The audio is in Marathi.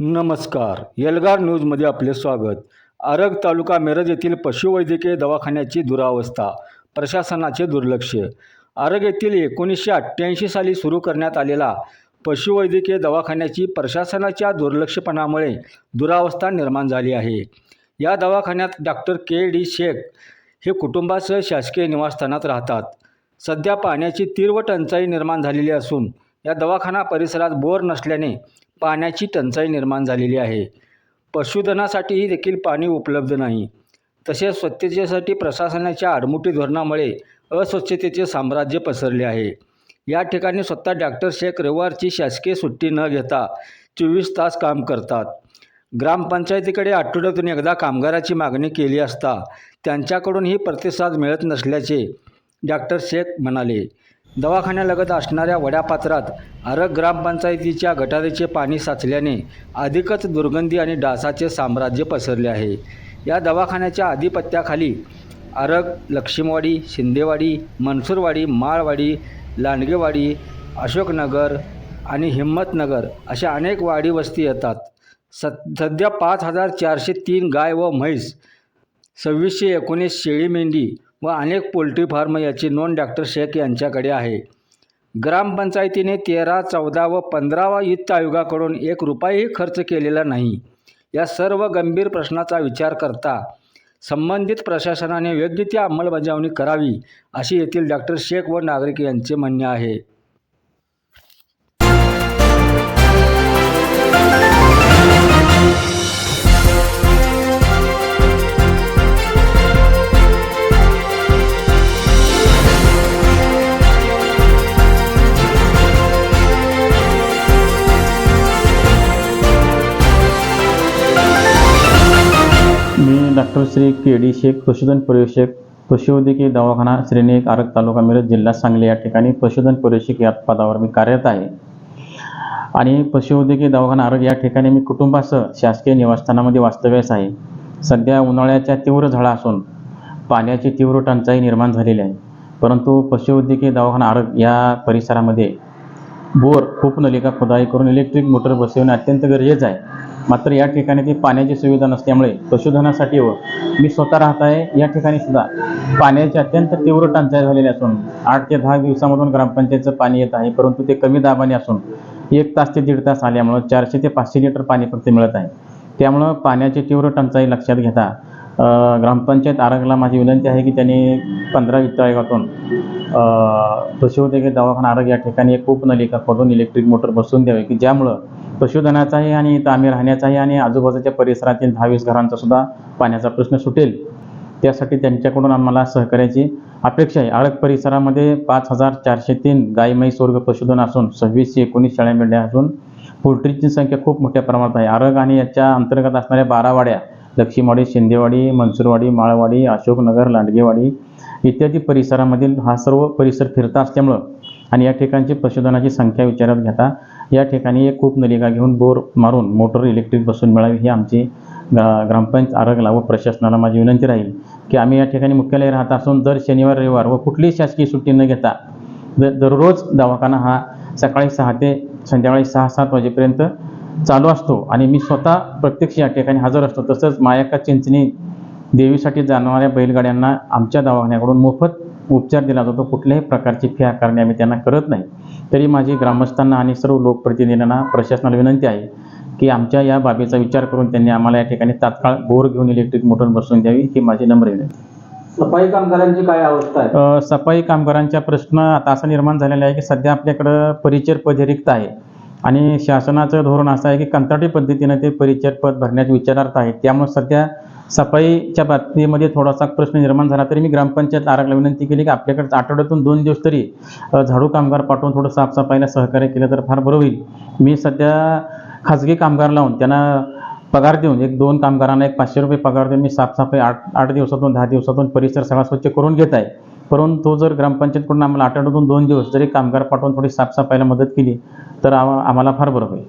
नमस्कार. एल्गार न्यूजमध्ये आपले स्वागत. आरग तालुका मिरज येथील पशुवैद्यकीय दवाखान्याची दुरावस्था प्रशासनाचे दुर्लक्ष. आरग येथील एकोणीसशे अठ्ठ्याऐंशी साली सुरू करण्यात आलेला पशुवैद्यकीय दवाखान्याची प्रशासनाच्या दुर्लक्षपणामुळे दुरावस्था निर्माण झाली आहे. या दवाखान्यात डॉक्टर के. डी. शेख हे कुटुंबासह शासकीय निवासस्थानात राहतात. सध्या पाण्याची तीव्र टंचाई निर्माण झालेली असून या दवाखाना परिसरात बोर नसल्याने पाण्याची टंचाई निर्माण झालेली आहे. पशुधनासाठीही देखील पाणी उपलब्ध नाही. तसेच स्वच्छतेसाठी प्रशासनाच्या आडमुठी धोरणामुळे अस्वच्छतेचे साम्राज्य पसरले आहे. या ठिकाणी स्वतः डॉक्टर शेख रविवारची शासकीय सुट्टी न घेता चोवीस तास काम करतात. ग्रामपंचायतीकडे आठवड्यातून एकदा कामगाराची मागणी केली असता त्यांच्याकडूनही प्रतिसाद मिळत नसल्याचे डॉक्टर शेख म्हणाले. दवाखान्यालगत असणाऱ्या वड्यापात्रात आरग ग्रामपंचायतीच्या गटारीचे पाणी साचल्याने अधिकच दुर्गंधी आणि डासाचे साम्राज्य पसरले आहे. या दवाखान्याच्या आधिपत्याखाली आरग लक्ष्मीवाडी शिंदेवाडी मनसूरवाडी माळवाडी लांडगेवाडी अशोकनगर आणि हिम्मतनगर अशा अनेक वाडी वस्ती येतात. स सध्या पाच हजार चारशे तीन गाय व म्हैस सव्वीसशे एकोणीस शेळी मेंढी व अनेक पोल्ट्री फार्म याची नोंद डॉक्टर शेख यांच्याकडे आहे. ग्रामपंचायतीने तेरा चौदा व पंधरावा वित्त आयोगाकडून एक रुपयाही खर्च केलेला नाही. या सर्व गंभीर प्रश्नाचा विचार करता संबंधित प्रशासनाने योग्य ती अंमलबजावणी करावी अशी येथील डॉक्टर शेख व नागरिक यांचे म्हणणे आहे. Doctor Shri K D Shaikh पशुधन पर्यवेक्षक पशुवैद्यकीय दवाखाना श्रेणी आरग तालुका मिरज जिल्हा सांगली या ठिकाणी पशुधन पर्यवेक्षक या पदावर मी कार्यरत आहे. आणि पशुवैद्यकीय दवाखाना आरोग्य या ठिकाणी मी कुटुंबासह शासकीय निवासस्थानामध्ये वास्तव्यास आहे. सध्या उन्हाळ्याच्या तीव्र झळा असून पाण्याची तीव्र टंचाई निर्माण झालेली आहे. परंतु पशुवैद्यकीय दवाखाना आरोग्य या परिसरामध्ये बोर खूप नलिका खुदाई करून इलेक्ट्रिक मोटर बसवणे अत्यंत गरजेचं आहे. मात्र या ठिकाणी ती पाण्याची सुविधा नसल्यामुळे पशुधनासाठी व मी स्वतः राहत आहे या ठिकाणी सुद्धा पाण्याची अत्यंत तीव्र टंचाई झालेली असून आठ ते दहा दिवसामधून ग्रामपंचायतचं पाणी येत आहे परंतु ते कमी दाबाने असून एक तास ते दीड तास आल्यामुळं चारशे ते पाचशे लिटर पाणी फक्त मिळत आहे. त्यामुळं पाण्याची तीव्र टंचाई लक्षात घेता ग्रामपंचायत आरगला माझी विनंती आहे की त्यांनी पंधरा वित्त आयोगातून पशुवैद्यकीय दवाखाना आरोग्य या ठिकाणी एक उपनलिका खोदून इलेक्ट्रिक मोटर बसवून द्यावी की ज्यामुळं पशुधनाचाही आणि इथं आम्ही राहण्याचाही आणि आजूबाजूच्या परिसरातील दहा वीस घरांचा सुद्धा पाण्याचा प्रश्न सुटेल. त्यासाठी त्यांच्याकडून आम्हाला सहकार्याची अपेक्षा आहे. आळक परिसरामध्ये पाच हजार चारशे तीन गाई म्हैस वर्ग पशुधन असून सव्वीसशे एकोणीस शाळा मेंढ्या असून पोल्ट्रीची संख्या खूप मोठ्या प्रमाणात आहे. आरग आणि याच्या अंतर्गत असणाऱ्या बारा वाड्या लक्ष्मीवाडी शिंदेवाडी मनसूरवाडी माळवाडी अशोकनगर लांडगेवाडी इत्यादी परिसरामधील हा सर्व परिसर फिरता असल्यामुळं आणि या ठिकाणची पशुधनाची संख्या विचारात घेता या ठिकाणी एक खूप नलिका घेऊन बोर मारून मोटर इलेक्ट्रिक बसून मिळावी ही आमची ग्रामपंचायत आरगला व प्रशासनाला माझी विनंती राहील. की आम्ही या ठिकाणी मुख्यालय राहत असून दर शनिवार रविवार व कुठलीही शासकीय सुट्टी न घेता दररोज दवाखाना हा सकाळी सहा ते संध्याकाळी सहा सात वाजेपर्यंत चालू असतो आणि मी स्वतः प्रत्यक्ष या ठिकाणी हजर असतो. तसंच मायाका चिंचणी देवीसाठी जाणाऱ्या बैलगाड्यांना आमच्या दवाखान्याकडून मोफत उपचार दिला जातो. कुठल्याही प्रकारची फी आकारणी आम्ही त्यांना करत नाही. तरी माझी ग्रामस्थांना आणि सर्व लोकप्रतिनिधींना प्रशासनाला विनंती आहे की आमच्या या बाबीचा विचार करून त्यांनी आम्हाला या ठिकाणी तात्काळ बोर घेऊन इलेक्ट्रिक मोटर बसवून द्यावी ही माझी नम्र विनंती. सफाई कामगारांची काय अवस्था आहे? सफाई कामगारांचा प्रश्न आता असा निर्माण झालेला आहे की सध्या आपल्याकडं परिचर पद रिक्त आहे. आणि शासनाचं धोरण असं आहे की कंत्राटी पद्धतीनं ते परिचय पद भरण्याचे विचारार्थ आहे. त्यामुळे सध्या सफाईच्या बाबतीमध्ये थोडासा प्रश्न निर्माण झाला तरी मी ग्रामपंचायत आराखडा विनंती केली की आपल्याकडे आठवड्यातून दोन दिवस तरी झाडू कामगार पाठवून थोडं साफसफाईला सहकार्य केलं तर फार बरं होईल. मी सध्या खाजगी कामगार लावून त्यांना पगार देऊन एक दोन कामगारांना एक पाचशे रुपये पगार देऊन मी साफसफाई आठ आठ दिवसातून दहा दिवसातून परिसर सगळा स्वच्छ करून घेत आहे. परंतु जर ग्रामपंचायतकडून आम्हाला आठवड्यातून दोन दिवस जरी कामगार पाठवून थोडी साफसफाईला मदत केली तर आम्हाला फार बरं होईल.